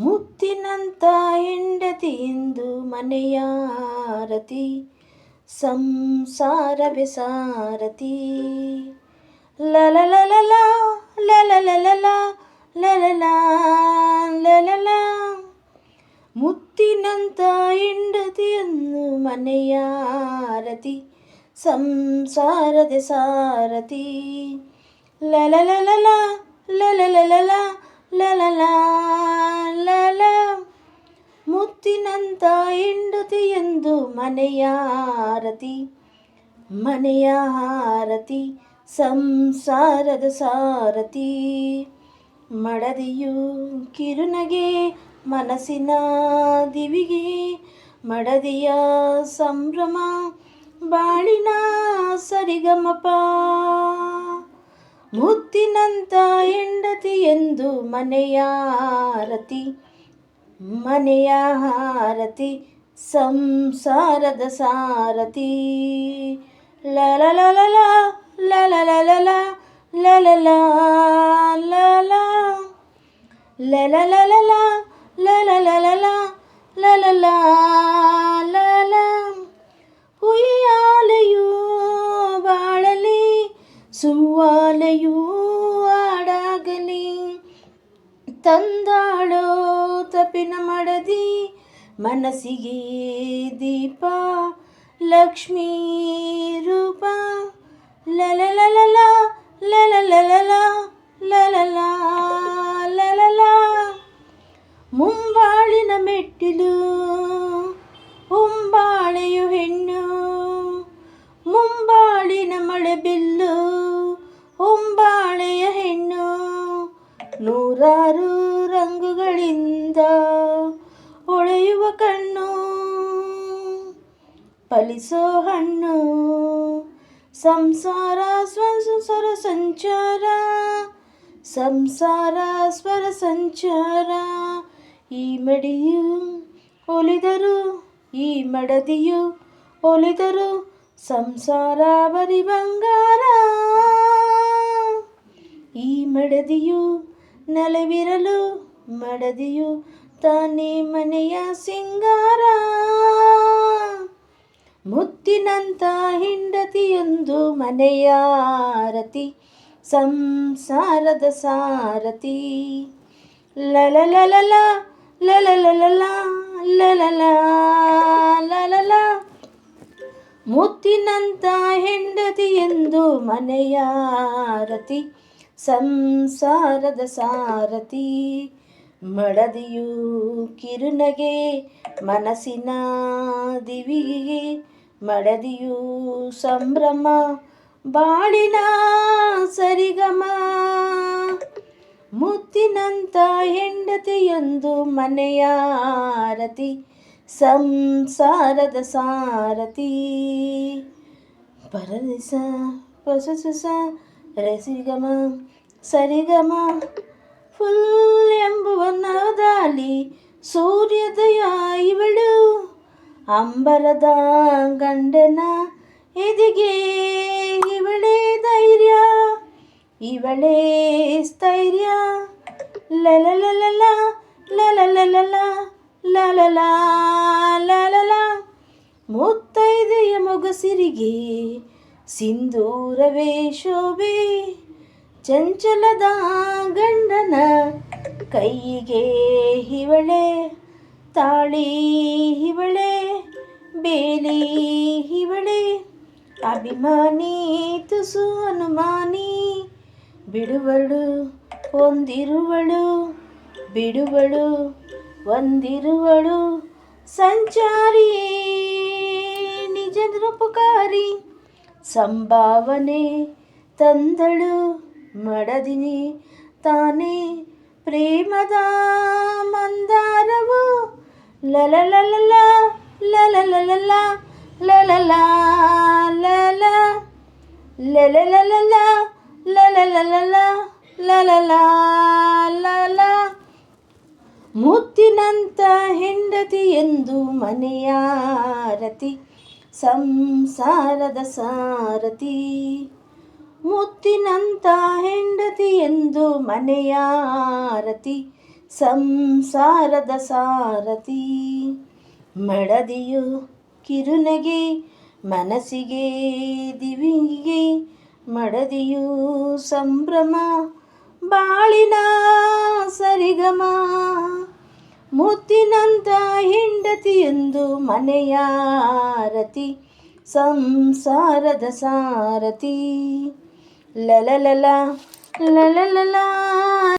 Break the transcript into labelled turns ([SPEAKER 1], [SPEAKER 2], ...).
[SPEAKER 1] ಮುತ್ತಿನಂತ ಹೆಂಡತಿ ಎಂದು ಮನೆಯಾರತಿ ಸಂಸಾರವೇ ಸಾರತಿ ಲಲಲಲಲ ಲಲಲಲಲ ಲಲಲ ಲಲಲ ಮುತ್ತಿನಂತ ಹೆಂಡತಿಯನ್ನು ಮನೆಯಾರತಿ ಸಂಸಾರದ ಸಾರಥಿ ಲಲಲಲಲ ಲಲಲಲಲ ಲಲಲ ಲಲ ಮುತ್ತಿನಂತ ಹೆಂಡತಿ ಎಂದು ಮನೆಯ ಆರತಿ ಮನೆಯ ಆರತಿ, ಸಂಸಾರದ ಸಾರತಿ. ಮಡದಿಯು ಕಿರುನಗೆ ಮನಸ್ಸಿನ ದಿವಿಗೆ, ಮಡದಿಯ ಸಂಭ್ರಮ ಬಾಳಿನ ಸರಿಗಮಪ. ಮುತ್ತಿನಂತ ಹೆಂಡತಿ ಎಂದು ಮನೆಯಾರತಿ ಮನೆಯ ಹಾರತಿ ಸಂಸಾರದ ಸಾರಥಿ ಲಲಲಲಲ ಲಲಲಲಲ ಲಲಲ ಲಲ ಲಲಲಲಲ ಲಲಲಲಲ ಲಲಲ ತಪಿನ ಮಡದಿ ಮನಸ್ಸಿಗೆ ದೀಪ, ಲಕ್ಷ್ಮೀ ರೂಪ. ಲಲಲಲಲ ಲಲಲಲಲ ಲಲಲ ಲಲಲ ಮುಂಬಾಳಿನ ಮೆಟ್ಟಿಲು, ಉಂಬಾಳೆಯು ಹೆಣ್ಣು. ಮುಂಬಾಳಿನ ಮಳೆ ಬಿಲ್ಲು, ಉಂಬಾಳೆಯ ಹೆಣ್ಣು. ನೂರಾರು ಫಲಿಸೋ ಹಣ್ಣು. ಸಂಸಾರ ಸ್ವರ ಸಂಚಾರ. ಸಂಸಾರ ಸ್ವರ ಸಂಚಾರ. ಈ ಮಡಿಯು ಒಲಿದರು, ಈ ಮಡದಿಯು ಒಲಿದರು ಸಂಸಾರ ಬರಿ ಬಂಗಾರ. ಈ ಮಡದಿಯು ನೆಲವಿರಲು, ಮಡದಿಯು ತಾನೇ ಮನೆಯ ಸಿಂಗಾರ. ಮುತ್ತಿನಂತ ಹೆಂಡತಿಯೊಂದು ಮನೆಯಾರತಿ ಸಂಸಾರದ ಸಾರತಿ. ಲಲಲಲಲ ಲಲಲಲಲ, ಲಲಲ ಲಲಲ. ಹೆಂಡತಿಯೆಂದು ಮನೆಯಾರತಿ ಸಂಸಾರದ ಸಾರತಿ. ಮಡದಿಯು ಕಿರುನಗೆ ಮನಸ್ಸಿನ ದಿವಿಗೆ ಮಡದಿಯು ಸಂಭ್ರಮ, ಬಾಳಿನ ಸರಿಗಮ. ಮುತ್ತಿನಂತ ಹೆಂಡತಿಯೊಂದು ಮನೆಯಾರತಿ ಸಂಸಾರದ ಸಾರತಿ ಪರದಿಸ, ಪಸಸುಸ, ರಸಿಗಮ, ಸರಿಗಮ. ಫುಲ್ ಎಂಬುವ ನವದಾಲಿ ಸೂರ್ಯದಯ ಇವಳು. ಅಂಬರದ ಗಂಡನ ಎದಿಗೆ ಇವಳೇ ಧೈರ್ಯ ಇವಳೇ ಸ್ಥೈರ್ಯ ಲಲಲಲಲ ಲಲಲಲಲ ಲಲಲ ಲಲಲ ಮುತ್ತೈದೆಯ ಮೊಗಸಿರಿಗೆ ಸಿಂಧೂರವೇ ಶೋಭೆ ಚಂಚಲದ ಗಂಡನ ಕೈಗೆ ಇವಳೆ ತಾಳಿ ಇವಳೆ ಬೇಲಿ ಇವಳೆ ಅಭಿಮಾನಿ ತುಸು ಅನುಮಾನಿ, ಬಿಡುವಳು ಹೊಂದಿರುವಳು, ಬಿಡುವಳು ಒಂದಿರುವಳು ಸಂಚಾರಿ, ನಿಜ ನಿರುಪಕಾರಿ ಸಂಭಾವನೆ ತಂದಳು, ಮಡದಿನಿ ತಾನೇ ಪ್ರೇಮದ ಮಂದಾರವು. ಮುತ್ತಿನಂತ ಹೆಂಡತಿ ಎಂದು ಮನೆಯಾರತಿ ಸಂಸಾರದ ಸಾರತಿ ಮುತ್ತಿನಂತ ಹೆಂಡತಿ ಎಂದು ಮನೆಯಾರತಿ ಸಂಸಾರದ ಸಾರಥಿ. ಮಡದಿಯು ಕಿರುನಗೆ, ಮನಸ್ಸಿಗೆ ದಿವಿಗೆ. ಮಡದಿಯು ಸಂಭ್ರಮ, ಬಾಳಿನ ಸರಿಗಮ. ಮುತ್ತಿನಂತ ಹೆಂಡತಿಯೊಂದು ಮನೆಯಾರತಿ ಸಂಸಾರದ ಸಾರಥಿ. ಲಲಲಲ ಲಲಲಲ.